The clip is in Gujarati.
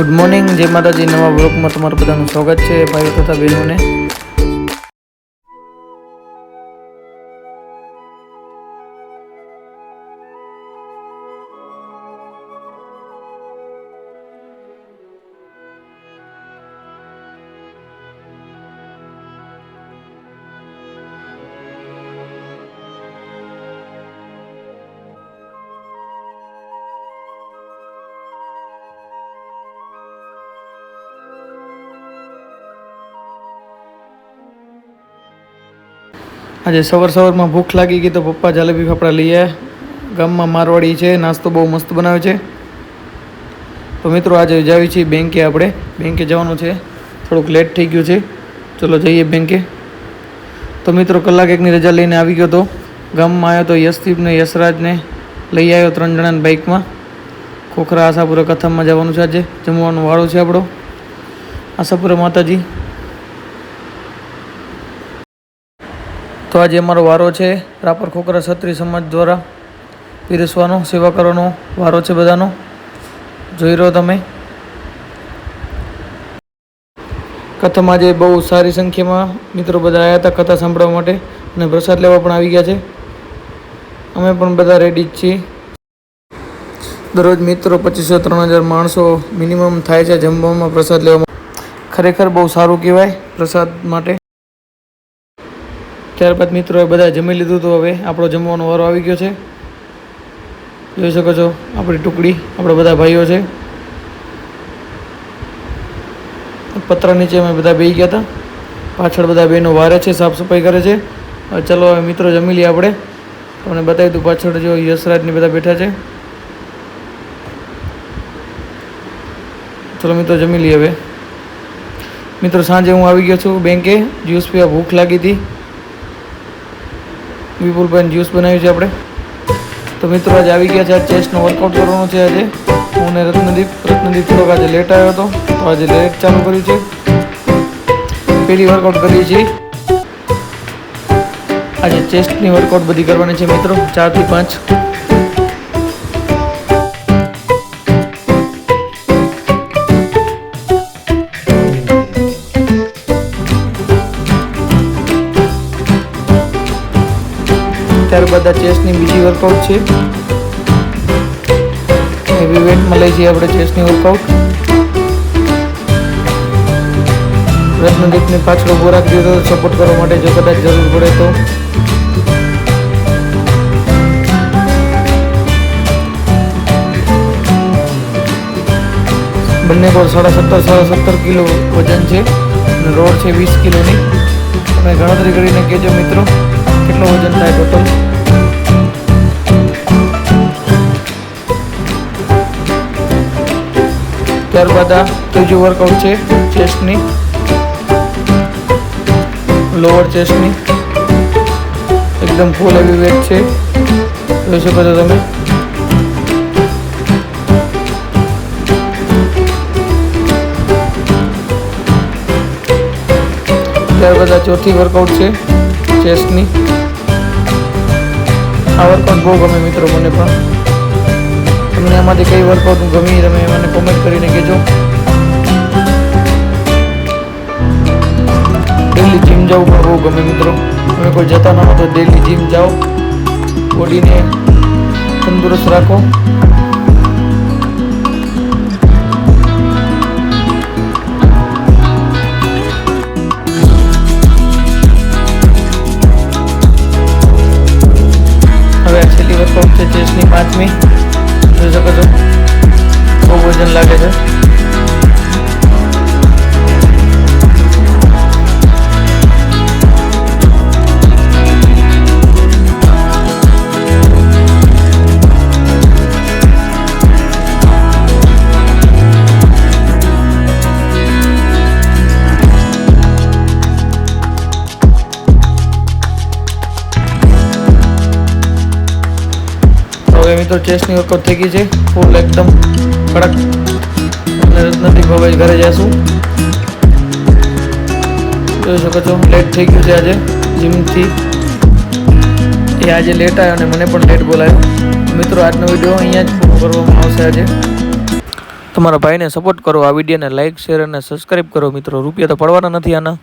ગુડ મોર્નિંગ જય માતાજી. નવા બ્લોકમાં તમારું બધાનું સ્વાગત છે ભાઈઓ તથા બહેનોને. આજે સવાર સવારમાં ભૂખ લાગી ગઈ તો પપ્પા જલેબી ફાફડા લઈ આવ્યા ગામમાં મારવાડી છે નાસ્તો બહુ મસ્ત બનાવે છે. તો મિત્રો આજે જાવી છીએ બેંકે આપણે. બેંકે જવાનું છે. થોડુંક લેટ થઈ ગયું છે. ચલો જઈએ બેંકે. તો મિત્રો કલાક એકની રજા લઈને આવી ગયો હતો ગામમાં આવ્યો તો યશદીપને, યશરાજને લઈ આવ્યો ત્રણ જણાને બાઇકમાં. ખોખરા આશાપુરા કથામાં જવાનું છે આજે. જમવાનું વાળો છે આપણો. આશાપુરા માતાજી. તો આજે અમારો વારો છે રાપર ખોખરા ક્ષત્રિય સમાજ દ્વારા પીરસવાનો, સેવા કરવાનો વારો છે બધાનો. જોઈ રહ્યો તમે. કથામાં આજે બહુ સારી સંખ્યામાં મિત્રો બધા આવ્યા હતા કથા સાંભળવા માટે અને પ્રસાદ લેવા પણ આવી ગયા છે. અમે પણ બધા રેડી જ છીએ. દરરોજ મિત્રો પચીસો ત્રણ હજાર માણસો મિનિમમ થાય છે જમવામાં પ્રસાદ લેવામાં. ખરેખર બહુ સારું કહેવાય પ્રસાદ માટે. ત્યારબાદ મિત્રોએ બધા જમી લીધું તો હવે આપણો જમવાનો વારો આવી ગયો છે. જોઈ શકો છો, આપણી ટુકડી, આપણા બધા ભાઈઓ છે. પતરા નીચે અમે બધા બેસી ગયા હતા. પાછળ બધા બહેનો વારે છે સાફ સફાઈ કરે છે. ચલો હવે મિત્રો જમી લઈએ આપણે. તમને બતાવી દઉં પાછળ જો યશરાજની બધા બેઠા છે. ચલો મિત્રો જમી લઈએ હવે. મિત્રો સાંજે હું આવી ગયો છું બેંકે, જ્યુસ પીવા ભૂખ લાગી હતી. વિપુલભાઈ જ્યુસ બનાવ્યું છે આપણે. તો મિત્રો, આજે આવી ગયા છે. આ ચેસ્ટનો વર્કઆઉટ કરવાનું છે આજે. હું ને રત્નદીપ રત્નદીપ થોડોક આજે લેટ આવ્યો હતો. તો આજે લેટ ચાલુ કર્યું છે. પહેલી વર્કઆઉટ કરીએ છીએ. આજે ચેસ્ટની વર્કઆઉટ બધી કરવાની છે મિત્રો. ચારથી પાંચ. ત્યારબાદ આ ચેસ્ટની બીજી વર્કઆઉટ છે. હેવી વેટમાં લઈ જઈએ આપણે ચેસ્ટની વર્કઆઉટ રત્નદીપની પાછળ ઊભો રાખી દીધો સપોર્ટ કરવા માટે જો કદાચ જરૂર પડે તો. બંને પર સાડા સત્તર સાડા સત્તર કિલો વજન છે. અને રોડ છે વીસ કિલોની. તમે ગણતરી કરીને કહેજો મિત્રો. ત્યારબાદ આ ત્રીજું વર્કઆઉટ છે ચેસ્ટની લોઅર ચેસ્ટની એકદમ ફૂલ એવી વેટ છે. જોઈ શકો છો તમે. ત્યારબાદ આ ચોથી વર્કઆઉટ છે ચેસ્ટની આ વર્કઆઉટ બહુ ગમે મિત્રો, મને પણ. તમને આમાંથી કઈ વર્કઆઉટ ગમી તમે મને કોમેન્ટ કરીને કહેજો. ડેલી જીમ જવું પણ બહુ ગમે મિત્રો. તમે કોઈ જતા ન હો તો ડેલી જીમ જાઓ. બોડીને તંદુરસ્ત રાખો. મિત્રો ચેસ્ટની વર્કઆઉટ થઈ ગઈ છે. ફૂલ એકદમ કડક. નથી ભવાઈ, ઘરે જઈશું જોઈ શકો છો લેટ થઈ ગયું છે આજે જીમથી એ આજે લેટ આવ્યો અને મને પણ લેટ બોલાયો. મિત્રો, આજનો વીડિયો અહીંયા જ પૂરો કરવામાં આવશે આજે. તમારા ભાઈને સપોર્ટ કરો આ વિડીયોને લાઇક શેર અને સબસ્ક્રાઈબ કરો મિત્રો. રૂપિયા તો પડવાના નથી આના.